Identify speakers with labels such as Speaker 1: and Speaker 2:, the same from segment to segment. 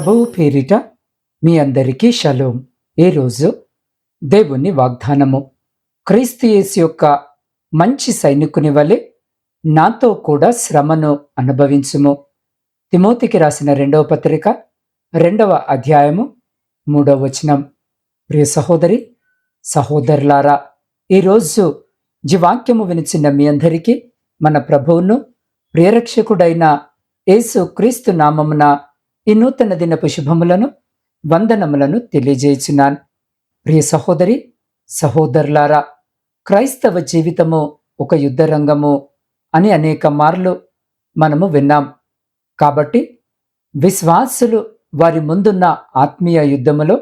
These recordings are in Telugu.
Speaker 1: ప్రభువు పేరిట మీ అందరికీ షలోం. ఈరోజు దేవుని వాగ్దానము. క్రీస్తుయేసు యొక్క మంచి సైనికుని వలె నాతో కూడా శ్రమను అనుభవించుము. తిమోతికి రాసిన రెండవ పత్రిక రెండవ అధ్యాయము మూడవ వచనం. ప్రియ సహోదరి సహోదరులారా ఈరోజు జీవాక్యము వినిచిన మీ అందరికీ మన ప్రభువును ప్రియరక్షకుడైన యేసు క్రీస్తు నామమున ఈ నూతన దినపు శుభములను వందనములను తెలియజేయుచున్నాను. ప్రియ సహోదరి సహోదరులారా క్రైస్తవ జీవితము ఒక యుద్ధరంగము అని అనేక మార్లు మనము విన్నాం. కాబట్టి విశ్వాసులు వారి ముందున్న ఆత్మీయ యుద్ధములో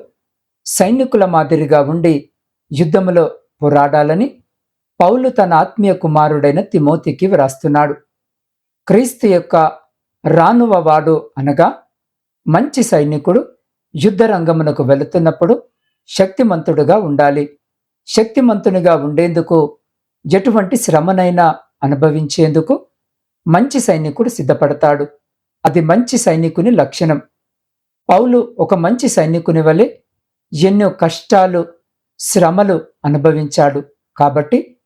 Speaker 1: సైనికుల మాదిరిగా ఉండి యుద్ధములో పోరాడాలని పౌలు తన ఆత్మీయ కుమారుడైన తిమోతికి వ్రాస్తున్నాడు. క్రీస్తు యొక్క రానువవాడు అనగా మంచి సైనికుడు యుద్ధ రంగమునకు వెళుతున్నప్పుడు శక్తిమంతుడుగా ఉండాలి. శక్తిమంతునిగా ఉండేందుకు ఎటువంటి శ్రమనైనా అనుభవించేందుకు మంచి సైనికుడు సిద్ధపడతాడు. అది మంచి సైనికుని లక్షణం. పౌలు ఒక మంచి సైనికుని వలె ఎన్నో కష్టాలు శ్రమలు అనుభవించాడు. కాబట్టి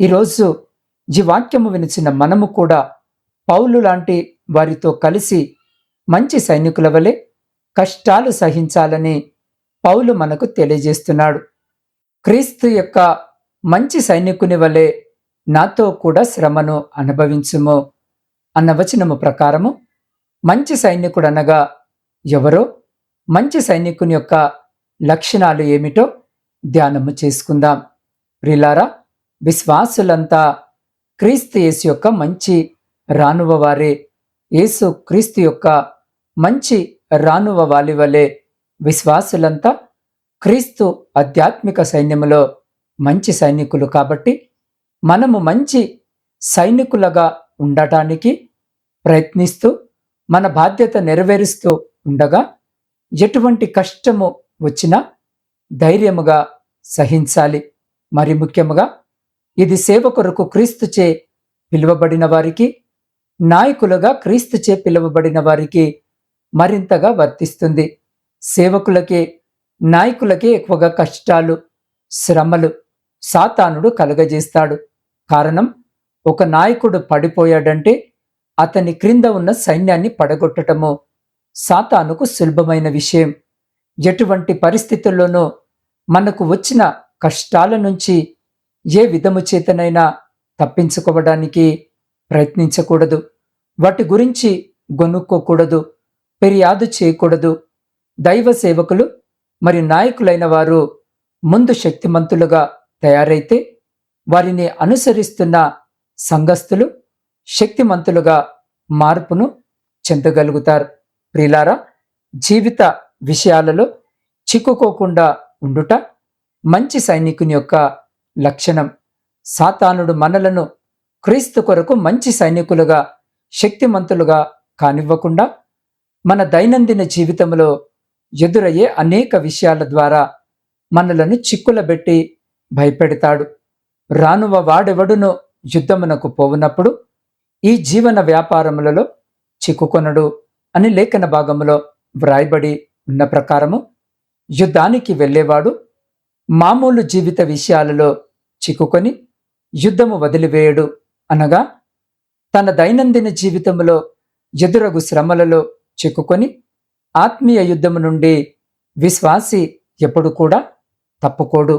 Speaker 1: ఈరోజు ఈ వాక్యము వినిచిన మనము కూడా పౌలు లాంటి వారితో కలిసి మంచి సైనికుల వలె కష్టాలు సహించాలని పౌలు మనకు తెలియజేస్తున్నాడు. క్రీస్తు యొక్క మంచి సైనికుని వలె నాతో కూడా శ్రమను అనుభవించుము అన్న వచనము ప్రకారము మంచి సైనికుడు అనగా ఎవరో మంచి సైనికుని యొక్క లక్షణాలు ఏమిటో ధ్యానము చేసుకుందాం. ప్రిలారా విశ్వాసులంతా క్రీస్తు యేసు యొక్క మంచి రానువ వారే. యేసు క్రీస్తు యొక్క మంచి రానువ వాలి వలె విశ్వాసులంతా క్రీస్తు ఆధ్యాత్మిక సైన్యములో మంచి సైనికులు కాబట్టి మనము మంచి సైనికులుగా ఉండటానికి ప్రయత్నిస్తూ మన బాధ్యత నెరవేరుస్తూ ఉండగా ఎటువంటి కష్టము వచ్చినా ధైర్యముగా సహించాలి. మరి ముఖ్యముగా ఇది సేవ కొరకు క్రీస్తుచే పిలువబడిన వారికి నాయకులుగా క్రీస్తుచే పిలువబడిన వారికి మరింతగా వర్తిస్తుంది. సేవకులకే నాయకులకే ఎక్కువగా కష్టాలు శ్రమలు సాతానుడు కలుగజేస్తాడు. కారణం ఒక నాయకుడు పడిపోయాడంటే అతని క్రింద ఉన్న సైన్యాన్ని పడగొట్టటము సాతానుకు సులభమైన విషయం. ఎటువంటి పరిస్థితుల్లోనూ మనకు వచ్చిన కష్టాల నుంచి ఏ విధము చేతనైనా తప్పించుకోవడానికి ప్రయత్నించకూడదు. వాటి గురించి గొనుక్కోకూడదు. ఫిర్యాదు చేయకూడదు. దైవ సేవకులు మరి నాయకులైన వారు ముందు శక్తిమంతులుగా తయారైతే వారిని అనుసరిస్తున్న సంఘస్థులు శక్తిమంతులుగా మార్పును చెందగలుగుతారు. ప్రిలారా జీవిత విషయాలలో చిక్కుకోకుండా ఉండుట మంచి సైనికుని యొక్క లక్షణం. సాతానుడు మనలను క్రీస్తు కొరకు మంచి సైనికులుగా శక్తిమంతులుగా కానివ్వకుండా మన దైనందిన జీవితంలో ఎదురయ్యే అనేక విషయాల ద్వారా మనలను చిక్కులబెట్టి భయపెడతాడు. రానువ వాడెవడును యుద్ధమునకు పోవునప్పుడు ఈ జీవన వ్యాపారములలో చిక్కుకొనడు అని లేఖన భాగములో వ్రాయబడి ఉన్న ప్రకారము యుద్ధానికి వెళ్ళేవాడు మామూలు జీవిత విషయాలలో చిక్కుకొని యుద్ధము వదిలివేయడు అనగా తన దైనందిన జీవితంలో ఎదురగు శ్రమలలో చిక్కుకొని ఆత్మీయ యుద్ధము నుండి విశ్వాసి ఎప్పుడు కూడా తప్పుకోడు.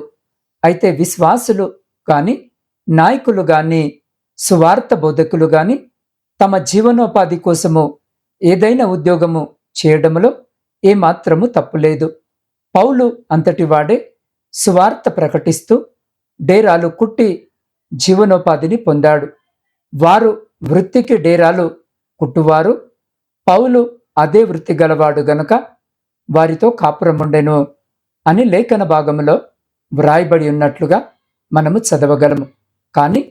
Speaker 1: అయితే విశ్వాసులు కానీ నాయకులు కానీ సువార్త బోధకులు కానీ తమ జీవనోపాధి కోసము ఏదైనా ఉద్యోగము చేయడంలో ఏమాత్రము తప్పులేదు. పౌలు అంతటి వాడే సువార్త ప్రకటిస్తూ డేరాలు కుట్టి జీవనోపాధిని పొందాడు. వారు వృత్తికి డేరాలు కుట్టువారు. పౌలు అదే వృత్తి గలవాడు గనుక వారితో కాపురముండెను అని లేఖన భాగంలో వ్రాయబడి ఉన్నట్లుగా మనము చదవగలము. కానీ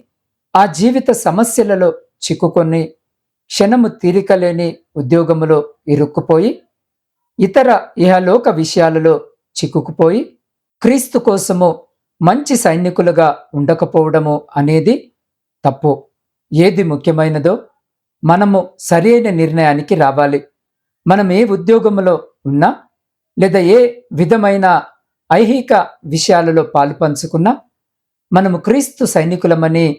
Speaker 1: ఆ జీవిత సమస్యలలో చిక్కుకొని క్షణము తీరికలేని ఉద్యోగములో ఇరుక్కుపోయి ఇతర ఇహలోక విషయాలలో చిక్కుకుపోయి క్రీస్తు కోసము మంచి సైనికులుగా ఉండకపోవడము అనేది తప్పు. ఏది ముఖ్యమైనదో మనము సరైన నిర్ణయానికి రావాలి. మనం ఏ ఉద్యోగంలో ఉన్నా లేదా ఏ విధమైన ఐహిక విషయాలలో పాలు పంచుకున్నా మనము క్రీస్తు సైనికులమని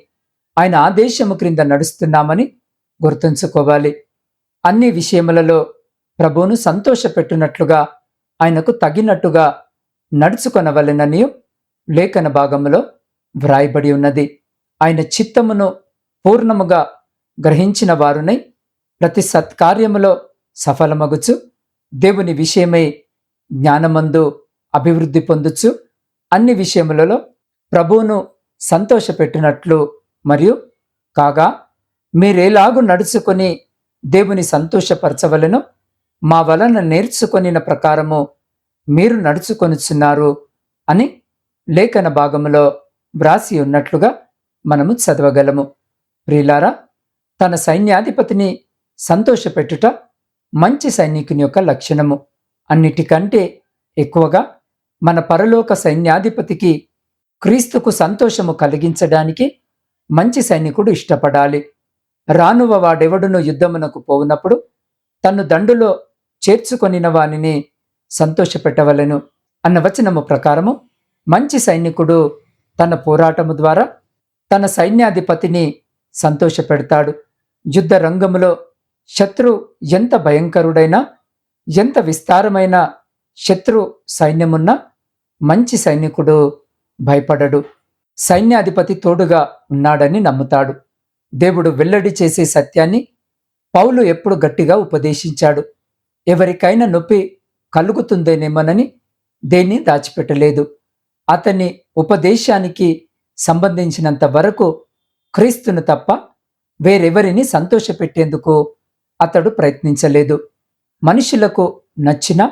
Speaker 1: ఆయన ఆదేశము క్రింద నడుస్తున్నామని గుర్తుంచుకోవాలి. అన్ని విషయములలో ప్రభువును సంతోషపెట్టునట్లుగా ఆయనకు తగినట్టుగా నడుచుకొనవలెనని లేఖన భాగములో వ్రాయబడి ఉన్నది. ఆయన చిత్తమును పూర్ణముగా గ్రహించిన వారునై ప్రతి సత్కార్యములో సఫలమగుచు. దేవుని విషయమై జ్ఞానమందు అభివృద్ధి పొందుచు. అన్ని విషయములలో ప్రభువును సంతోషపెట్టినట్లు మరియు కాగా మీరేలాగు నడుచుకొని దేవుని సంతోషపరచవలను. మా వలన నేర్చుకొనిన ప్రకారము మీరు నడుచుకొనుచున్నారు అని లేఖన భాగములో వ్రాసి ఉన్నట్లుగా మనము చదవగలము. ప్రియులారా తన సైన్యాధిపతిని సంతోషపెట్టుట మంచి సైనికుని యొక్క లక్షణము. అన్నిటికంటే ఎక్కువగా మన పరలోక సైన్యాధిపతికి క్రీస్తుకు సంతోషము కలిగించడానికి మంచి సైనికుడు ఇష్టపడాలి. రానువ వాడెవడును యుద్ధమునకు పోవునప్పుడు తన్ను దండులో చేర్చుకొనిన వానిని సంతోషపెట్టవలెను అన్న వచనము ప్రకారము మంచి సైనికుడు తన పోరాటము ద్వారా తన సైన్యాధిపతిని సంతోషపెడతాడు. యుద్ధ రంగములో శత్రు ఎంత భయంకరుడైనా ఎంత విస్తారమైన శత్రు సైన్యమున్నా మంచి సైనికుడు భయపడడు. సైన్యాధిపతి తోడుగా ఉన్నాడని నమ్ముతాడు. దేవుడు వెల్లడి చేసే సత్యాన్ని పౌలు ఎప్పుడు గట్టిగా ఉపదేశించాడు. ఎవరికైనా నొప్పి కలుగుతుందేనేమోనని దేన్ని దాచిపెట్టలేదు. అతని ఉపదేశానికి సంబంధించినంత వరకు క్రీస్తును తప్ప వేరెవరిని సంతోషపెట్టేందుకు అతడు ప్రయత్నించలేదు. మనుషులకు నచ్చినా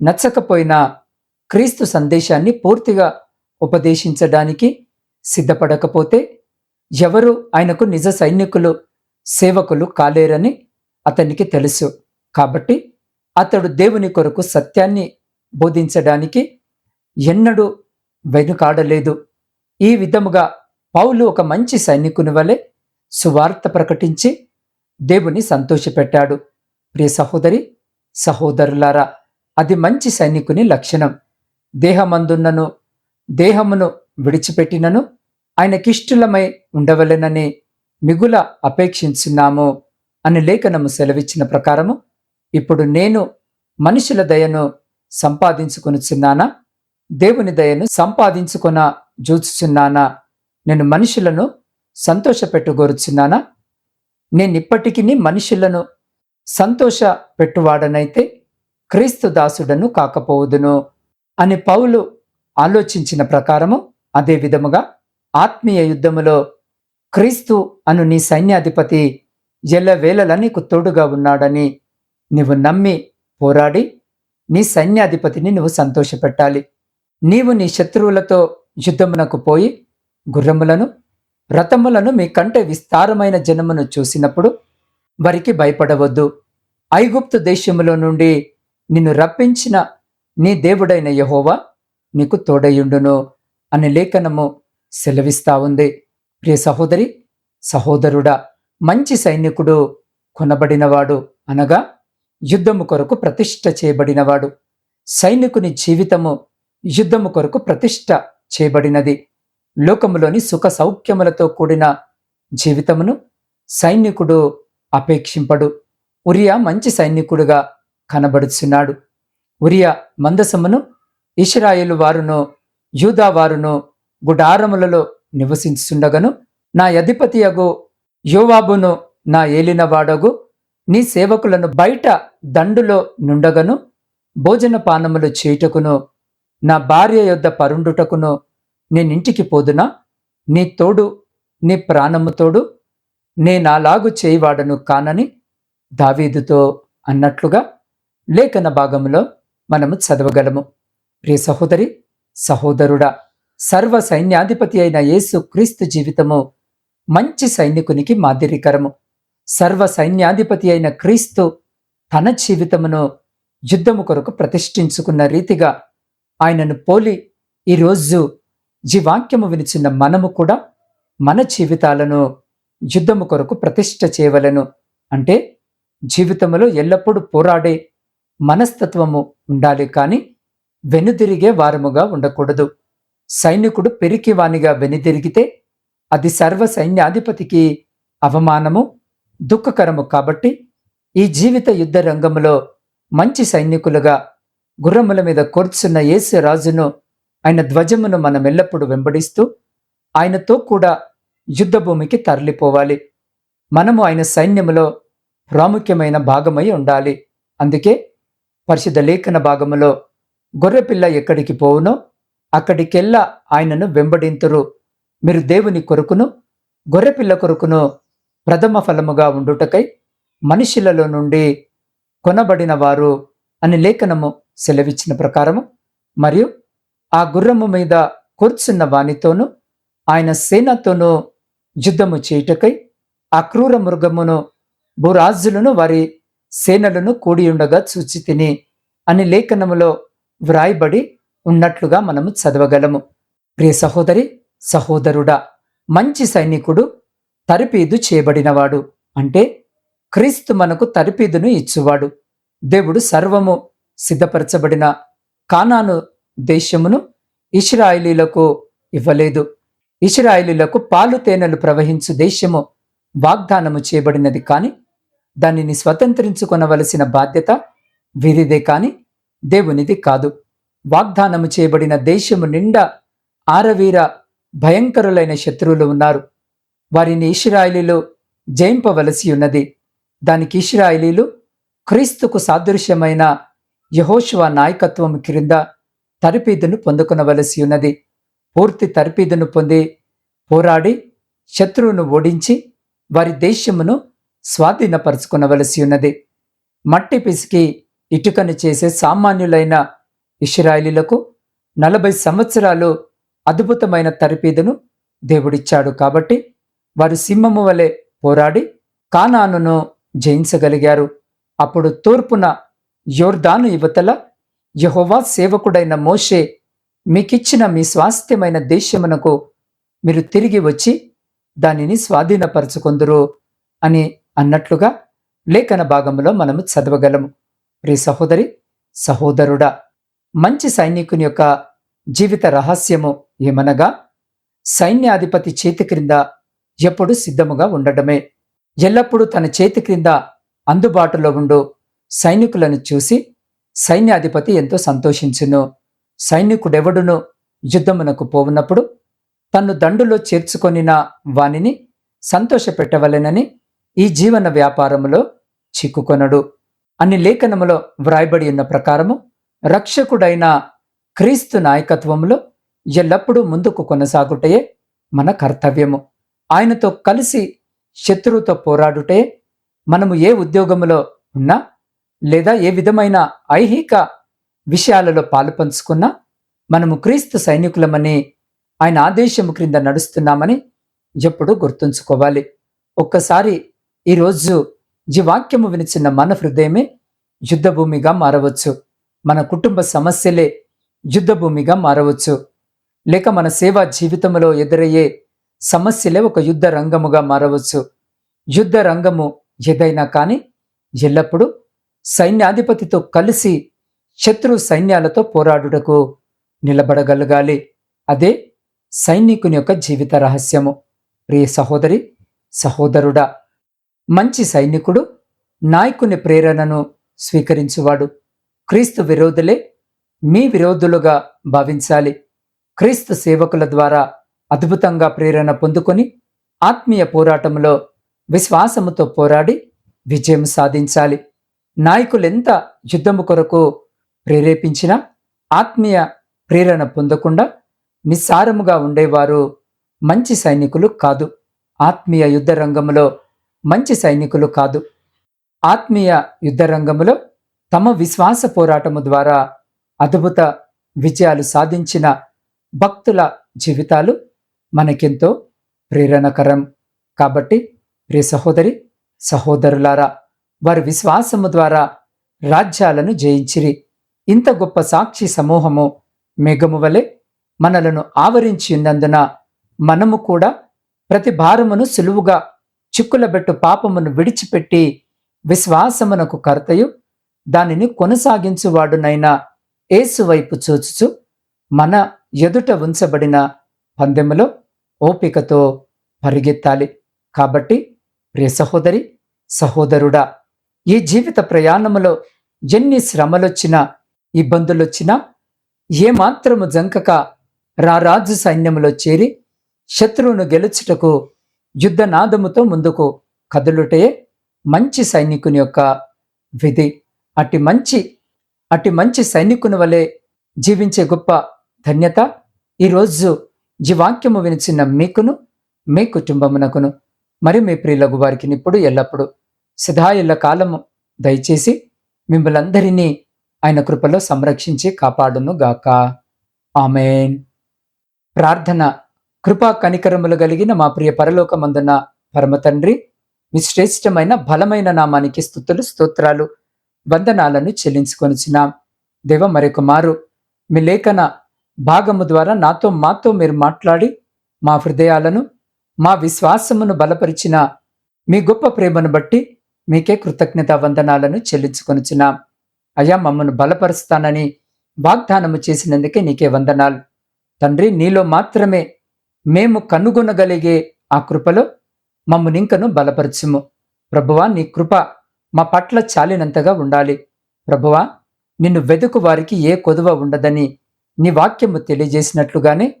Speaker 1: నచ్చకపోయినా క్రీస్తు సందేశాన్ని పూర్తిగా ఉపదేశించడానికి సిద్ధపడకపోతే ఎవరు ఆయనకు నిజ సైనికులు సేవకులు కాలేరని అతనికి తెలుసు. కాబట్టి అతడు దేవుని కొరకు సత్యాన్ని బోధించడానికి ఎన్నడూ వెనుకాడలేదు. ఈ విధముగా పౌలు ఒక మంచి సైనికుని వలె సువార్త ప్రకటించి దేవుని సంతోషపెట్టాడు. ప్రియ సహోదరి సహోదరులారా అది మంచి సైనికుని లక్షణం. దేహమందున్నను దేహమును విడిచిపెట్టినను ఆయనకిష్టులమై ఉండవలెనని మిగుల అపేక్షించున్నాము అని లేఖనము సెలవిచ్చిన ప్రకారము ఇప్పుడు నేను మనుషుల దయను సంపాదించుకొనుచున్నానా? దేవుని దయను సంపాదించుకొన జూచుచున్నానా? నేను మనుషులను సంతోషపెట్టుగోరుచున్నానా నేనిప్పటికీ మనుషులను సంతోష పెట్టువాడనైతే క్రీస్తు దాసుడను కాకపోవుదును అని పౌలు ఆలోచించిన ప్రకారము అదే విధముగా ఆత్మీయ యుద్ధములో క్రీస్తు అను నీ సైన్యాధిపతి ఎల్లవేళల నీకు తోడుగా ఉన్నాడని నీవు నమ్మి పోరాడి నీ సైన్యాధిపతిని నువ్వు సంతోషపెట్టాలి. నీవు నీ శత్రువులతో యుద్ధమునకు పోయి గుర్రములను రథములను మీ కంటే విస్తారమైన జనమును చూసినప్పుడు వారికి భయపడవద్దు. ఐగుప్తు దేశములో నుండి నిన్ను రప్పించిన నీ దేవుడైన యహోవా నీకు తోడయుండును అనే లేఖనము సెలవిస్తా ఉంది. ప్రియ సహోదరి సహోదరుడా మంచి సైనికుడు కొనబడినవాడు అనగా యుద్ధము కొరకు ప్రతిష్ట చేయబడినవాడు. సైనికుని జీవితము యుద్ధము కొరకు ప్రతిష్ట చేయబడినది. లోకములోని సుఖ సౌఖ్యములతో కూడిన జీవితమును సైనికుడు అపేక్షింపడు. ఉరియా మంచి సైనికుడుగా కనబడుచున్నాడు. ఉరియా మందసమును ఇస్రాయేలు వారును యూదా వారును గుడారములలో నివసించుండగను నా అధిపతియగు యోవాబును నా ఏలినవాడగు. నీ సేవకులను బయట దండులో నుండగను. భోజన పానములు చేయుటకును నా భార్య యొద్ద పరుండుటకును నేను ఇంటికి పోదునా? నీ తోడు నీ ప్రాణము తోడు నేనాలాగు చేయవాడను కానని దావీదుతో అన్నట్లుగా లేఖన భాగంలో మనము చదవగలము. ప్రియ సహోదరి సహోదరుడా సర్వ సైన్యాధిపతి అయిన యేసు క్రీస్తు జీవితము మంచి సైనికునికి మాదిరికరము. సర్వ సైన్యాధిపతి అయిన క్రీస్తు తన జీవితమును యుద్ధము కొరకు ప్రతిష్ఠించుకున్న రీతిగా ఆయనను పోలి ఈరోజు జీవాక్యము వినిచిన మనము కూడా మన జీవితాలను యుద్ధము కొరకు ప్రతిష్ట చేయవలను. అంటే జీవితంలో ఎల్లప్పుడూ పోరాడే మనస్తత్వము ఉండాలి కానీ వెనుదిరిగే వారముగా ఉండకూడదు. సైనికుడు పెరికివానిగా వెనుదిరిగితే అది సర్వ సైన్యాధిపతికి అవమానము దుఃఖకరము కాబట్టి ఈ జీవిత యుద్ధ రంగంలో మంచి సైనికులుగా గుర్రముల మీద కూర్చున్న యేసు రాజును ఆయన ధ్వజమును మనం ఎల్లప్పుడూ వెంబడిస్తూ ఆయనతో కూడా యుద్ధభూమికి తరలిపోవాలి. మనము ఆయన సైన్యములో ప్రాముఖ్యమైన భాగమై ఉండాలి. అందుకే పరిశుద్ధ లేఖన భాగములో గొర్రెపిల్ల ఎక్కడికి పోవునో అక్కడికెల్లా ఆయనను వెంబడింతురు. మీరు దేవుని కొరకును గొర్రెపిల్ల కొరకును ప్రథమ ఫలముగా ఉండుటకై మనుషులలో నుండి కొనబడిన వారు అని లేఖనము సెలవిచ్చిన ప్రకారము మరియు ఆ గుర్రము మీద కూర్చున్న వానితోనూ ఆయన సేనతోనూ యుద్ధము చేయుటకై ఆ క్రూర మృగమును భూరాజులను వారి సేనలను కూడియుండగా చూచి తిని అని లేఖనములో వ్రాయబడి ఉన్నట్లుగా మనము చదవగలము. ప్రియ సహోదరి సహోదరుడా మంచి సైనికుడు తరిపీదు చేయబడినవాడు. అంటే క్రీస్తు మనకు తరిపీదును ఇచ్చువాడు. దేవుడు సర్వము సిద్ధపరచబడిన కానాను దేశమును ఇస్రాయిలీలకు ఇవ్వలేదు. ఇస్రాయిలీలకు పాలు తేనెలు ప్రవహించు దేశము వాగ్దానము చేయబడినది కానీ దానిని స్వతంత్రించుకొనవలసిన బాధ్యత వీరిదే కాని దేవునిది కాదు. వాగ్దానము చేయబడిన దేశము నిండా ఆరవీర భయంకరులైన శత్రువులు ఉన్నారు. వారిని ఇస్రాయిలీలు జయింపవలసి ఉన్నది. దానికి ఇస్రాయిలీలు క్రీస్తుకు సాదృశ్యమైన యహోశువ నాయకత్వం క్రింద తరిపీదును పొందుకునవలసి ఉన్నది. పూర్తి తరిపీదును పొంది పోరాడి శత్రువును ఓడించి వారి దేశమును స్వాధీనపరుచుకునవలసి ఉన్నది. మట్టి పిసికి ఇటుకను చేసే సామాన్యులైన ఇస్రాయిలీలకు నలభై సంవత్సరాలు అద్భుతమైన తరిపీదును దేవుడిచ్చాడు కాబట్టి వారు సింహము వలె పోరాడి కానానును జయించగలిగారు. అప్పుడు తూర్పున యోర్దాను యువతల యహోవా సేవకుడైన మోషే మీకిచ్చిన మీ స్వాస్థ్యమైన దేశమునకు మీరు తిరిగి వచ్చి దానిని స్వాధీనపరచుకుందరు అని అన్నట్లుగా లేఖన భాగంలో మనము చదవగలము. ప్రి సహోదరి సహోదరుడా మంచి సైనికుని యొక్క జీవిత రహస్యము ఏమనగా సైన్యాధిపతి చేతి క్రింద ఎప్పుడు సిద్ధముగా ఉండడమే. ఎల్లప్పుడూ తన చేతి క్రింద అందుబాటులో ఉండు సైనికులను చూసి సైన్యాధిపతి ఎంతో సంతోషించును. సైనికుడెవడును యుద్ధమునకు పోవునప్పుడు తన్ను దండులో చేర్చుకొనిన వానిని సంతోషపెట్టవలెనని ఈ జీవన వ్యాపారములో చిక్కుకొనడు. అని లేఖనములో వ్రాయబడి ఉన్న ప్రకారము రక్షకుడైన క్రీస్తు నాయకత్వంలో ఎల్లప్పుడూ ముందుకు కొనసాగుటయే మన కర్తవ్యము. ఆయనతో కలిసి శత్రువుతో పోరాడుటే మనము ఏ ఉద్యోగములో ఉన్నా లేదా ఏ విధమైన ఐహిక విషయాలలో పాలు పంచుకున్నా మనము క్రీస్తు సైనికులమని ఆయన ఆదేశము క్రింద నడుస్తున్నామని ఎప్పుడూ గుర్తుంచుకోవాలి. ఒక్కసారి ఈరోజు ఈ వాక్యము వినిచిన మన హృదయమే యుద్ధభూమిగా మారవచ్చు. మన కుటుంబ సమస్యలే యుద్ధభూమిగా మారవచ్చు. లేక మన సేవా జీవితంలో ఎదురయ్యే సమస్యలే ఒక యుద్ధ రంగముగా మారవచ్చు. యుద్ధ రంగము ఏదైనా కానీ ఎల్లప్పుడూ సైన్యాధిపతితో కలిసి శత్రు సైన్యాలతో పోరాడుటకు నిలబడగలగాలి. అదే సైనికుని యొక్క జీవిత రహస్యము. ప్రియ సహోదరి సహోదరుడా మంచి సైనికుడు నాయకుని ప్రేరణను స్వీకరించువాడు. క్రీస్తు విరోధులే మీ విరోధులుగా భావించాలి. క్రీస్తు సేవకుల ద్వారా అద్భుతంగా ప్రేరణ పొందుకొని ఆత్మీయ పోరాటంలో విశ్వాసముతో పోరాడి విజయం సాధించాలి. నాయకులెంత యుద్ధము కొరకు ప్రేరేపించినా ఆత్మీయ ప్రేరణ పొందకుండా నిస్సారముగా ఉండేవారు మంచి సైనికులు కాదు. ఆత్మీయ యుద్ధ రంగంలో మంచి సైనికులు కాదు. ఆత్మీయ యుద్ధ రంగంలో తమ విశ్వాస పోరాటము ద్వారా అద్భుత విజయాలు సాధించిన భక్తుల జీవితాలు మనకెంతో ప్రేరణకరం. కాబట్టి ప్రియ సహోదరి సహోదరులారా వారి విశ్వాసము ద్వారా రాజ్యాలను జయించిరి. ఇంత గొప్ప సాక్షి సమూహము మేఘము వలె మనలను ఆవరించి ఉన్నందున మనము కూడా ప్రతి భారమును సులువుగా చిక్కులబెట్టు పాపమును విడిచిపెట్టి విశ్వాసమునకు కర్తయు. దానిని కొనసాగించువాడునైనా ఏసువైపు చూచుచు మన ఎదుట ఉంచబడిన పందెములో ఓపికతో పరిగెత్తాలి. కాబట్టి ప్రియ సహోదరి సహోదరుడా ఈ జీవిత ప్రయాణములో ఎన్ని శ్రమలొచ్చినా ఇబ్బందులొచ్చినా ఏమాత్రము జంకక రారాజు సైన్యములో చేరి శత్రువును గెలుచుటకు యుద్ధనాదముతో ముందుకు కదులుటే మంచి సైనికుని యొక్క విధి. అట్టి మంచి అట్టి మంచి సైనికుని వలె జీవించే గొప్ప ధన్యత ఈరోజు ఈ వాక్యము వినిచిన మీకును మీ కుటుంబమునకును మరి మీ ప్రియులకు వారికి ఇప్పుడు ఎల్లప్పుడు సదాయిల్ల కాలము దయచేసి మిమ్మలందరినీ ఆయన కృపలో సంరక్షించి కాపాడును గాక ఆమెన్. ప్రార్థన కృపా కనికరములు కలిగిన మా ప్రియ పరలోకమందున పరమ తండ్రి మీ శ్రేష్టమైన బలమైన నామానికి స్థుతులు స్తోత్రాలు వందనాలను చెల్లించుకొనిచ్చినాం దేవ మరొక మీ లేఖన భాగము ద్వారా నాతో మాతో మీరు మాట్లాడి మా హృదయాలను మా విశ్వాసమును బలపరిచిన మీ గొప్ప ప్రేమను బట్టి మీకే కృతజ్ఞత వందనాలను చెల్లించుకొనుచున్నాం. అయ్యా మమ్మను బలపరుస్తానని వాగ్దానము చేసినందుకే నీకే వందనాలు. తండ్రి నీలో మాత్రమే మేము కనుగొనగలిగే ఆ కృపలో మమ్మల్ని ఇంకను బలపరచుము. ప్రభువా నీ కృప మా పట్ల చాలినంతగా ఉండాలి. ప్రభువా నిన్ను వెతుకు వారికి ఏ కొదువ ఉండదని నీ వాక్యము తెలియజేసినట్లుగానే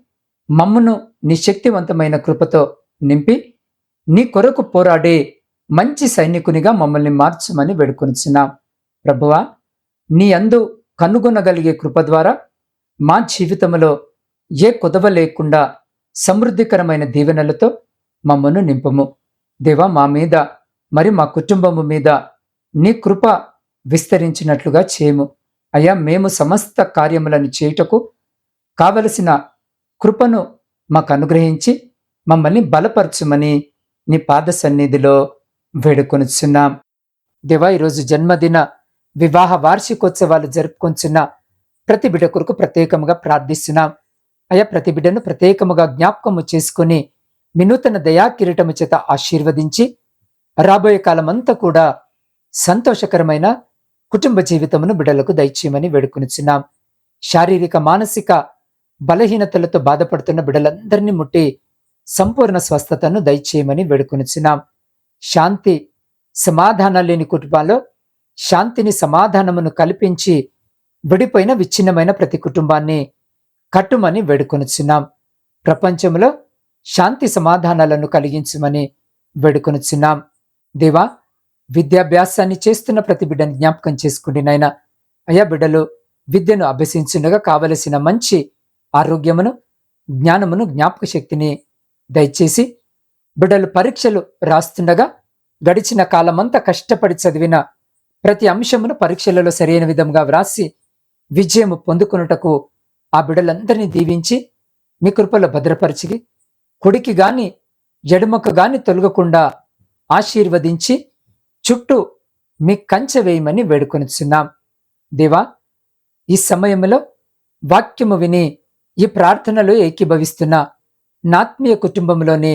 Speaker 1: మమ్మను నీ శక్తివంతమైన కృపతో నింపి నీ కొరకు పోరాడే మంచి సైనికునిగా మమ్మల్ని మార్చమని వేడుకొనిచున్నాం. ప్రభువా నీ అందు కనుగొనగలిగే కృప ద్వారా మా జీవితంలో ఏ కొదవ లేకుండా సమృద్ధికరమైన దీవెనలతో మమ్మను నింపము. దేవా మా మీద మరి మా కుటుంబము మీద నీ కృప విస్తరించినట్లుగా చేయము. అయ్యా మేము సమస్త కార్యములను చేయుటకు కావలసిన కృపను మాకు అనుగ్రహించి మమ్మల్ని బలపరచుమని నీ పాద సన్నిధిలో వేడుకొనిచున్నాం. దేవా ఈరోజు జన్మదిన వివాహ వార్షికోత్సవాలు జరుపుకొంచున్న ప్రతి బిడ్డ కొరకు ప్రత్యేకముగా ప్రార్థిస్తున్నాం. అయా ప్రతి బిడ్డను ప్రత్యేకముగా జ్ఞాపకము చేసుకుని వినూతన దయా కిరీటము చేత ఆశీర్వదించి రాబోయే కాలమంతా కూడా సంతోషకరమైన కుటుంబ జీవితమును బిడ్డలకు దయచేయమని వేడుకొనిచున్నాం. శారీరక మానసిక బలహీనతలతో బాధపడుతున్న బిడ్డలందరినీ ముట్టి సంపూర్ణ స్వస్థతను దయచేయమని వేడుకొనిచున్నాం. శాంతి సమాధానం లేని కుటుంబాల్లో శాంతిని సమాధానమును కల్పించి విడిపోయిన విచ్ఛిన్నమైన ప్రతి కుటుంబాన్ని కట్టుమని వేడుకొనుచున్నాం. ప్రపంచంలో శాంతి సమాధానాలను కలిగించమని వేడుకొనుచున్నాం. దేవా విద్యాభ్యాసాన్ని చేస్తున్న ప్రతి బిడ్డను జ్ఞాపకం చేసుకుండి నాయన. అయా బిడ్డలు విద్యను అభ్యసించుండగా కావలసిన మంచి ఆరోగ్యమును జ్ఞానమును జ్ఞాపక శక్తిని దయచేసి బిడ్డలు పరీక్షలు రాస్తుండగా గడిచిన కాలమంతా కష్టపడి చదివిన ప్రతి అంశమును పరీక్షలలో సరైన విధంగా వ్రాసి విజయము పొందుకున్నటకు ఆ బిడ్డలందరినీ దీవించి మీ కృపలో భద్రపరిచి కుడికి గాని ఎడమకు గాని తొలగకుండా ఆశీర్వదించి చుట్టూ మీ కంచె వేయమని వేడుకొనిచున్నాం. దేవా ఈ సమయంలో వాక్యము విని ఈ ప్రార్థనలో ఏకీభవిస్తున్న నాత్మీయ కుటుంబంలోని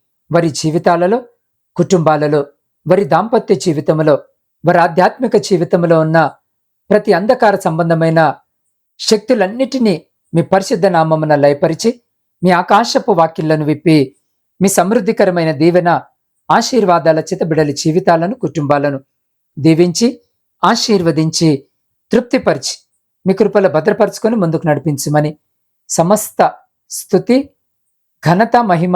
Speaker 1: వారి జీవితాలలో కుటుంబాలలో వారి దాంపత్య జీవితంలో వారి ఆధ్యాత్మిక జీవితంలో ఉన్న ప్రతి అంధకార సంబంధమైన శక్తులన్నిటినీ మీ పరిశుద్ధ నామమున లయపరిచి మీ ఆకాశపు వాక్యలను విప్పి మీ సమృద్ధికరమైన దీవెన ఆశీర్వాదాల చేత బిడలి జీవితాలను కుటుంబాలను దీవించి ఆశీర్వదించి తృప్తిపరిచి మీ కృపల భద్రపరుచుకొని ముందుకు నడిపించమని సమస్త స్థుతి ఘనత మహిమ